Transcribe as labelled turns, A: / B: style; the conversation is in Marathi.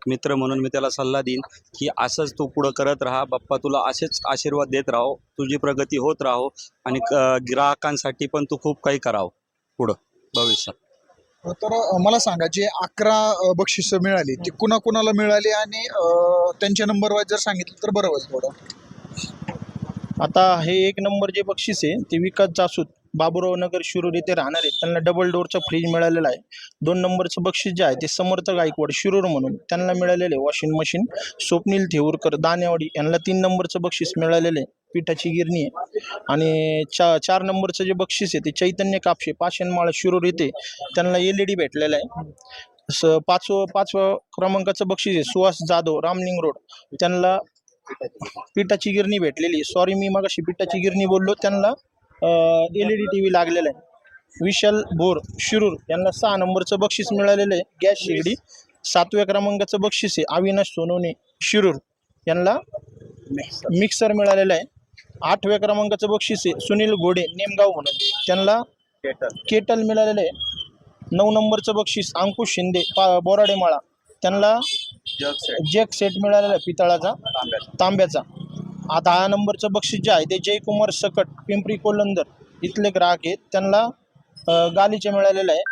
A: एक मित्र म्हणून मी त्याला सल्ला देईन की असंच तू पुढं करत राहा. बाप्पा तुला असेच आशीर्वाद देत राहो. तुझी प्रगती होत राहो आणि ग्राहकांसाठी पण तू खूप काही करावं पुढं भविष्यात.
B: तर मला सांगा जे अकरा बक्षिसं मिळाली ती कुणा कुणाला मिळाली आणि त्यांच्या नंबर वाईज जर सांगितलं तर बरं होईल थोडं.
C: आता हे एक नंबर जे बक्षीस आहे ते विकास जासूद. बाबुराव नगर शिरूर इथे राहणार आहेत. त्यांना डबल डोअरचा फ्रीज मिळालेला आहे. दोन नंबरचं बक्षीस जे आहे ते समर्थ गायकवाड शिरूर म्हणून त्यांना मिळालेलं आहे. वॉशिंग मशीन स्वप्नील थेऊरकर दानेवाडी यांना तीन नंबरचं बक्षीस मिळालेलं आहे. पिठाची गिरणी आहे. आणि चा चार नंबरचं जे बक्षीस आहे ते चैतन्य कापशे पाषाणमाळा शिरूर इथे त्यांना एल ई डी भेटलेला आहे. स पाचवं पाचवं क्रमांकाचं बक्षीस आहे सुहास जाधव रामलिंग रोड. त्यांना पिठाची गिरणी भेटलेली सॉरी मी मगाशी पिठाची गिरणी बोललो. त्यांना L E D T V लागलेला आहे. विशाल भोर शिरूर यांना सहा नंबरचं बक्षीस मिळालेलं आहे. गॅस शेगडी सातव्या क्रमांकाचं बक्षीस आहे. अविनाश सोनवणे शिरूर यांना मिक्सर मिळालेलं आहे. आठव्या क्रमांकाचं बक्षीस आहे. सुनील घोडे नेमगाव म्हणून. त्यांना केटल. मिळालेलं आहे. नऊ नंबरचं बक्षीस अंकुश शिंदे पा बोराडेमाळा. त्यांना जग सेट मिळालेला आहे पितळाचा. तांब्याचा. हा दहा नंबरचं बक्षीस जे आहे ते जयकुमार सकट पिंपरी कोलंदर इथले ग्राहक आहेत. त्यांना गालीचे मिळालेलं आहे.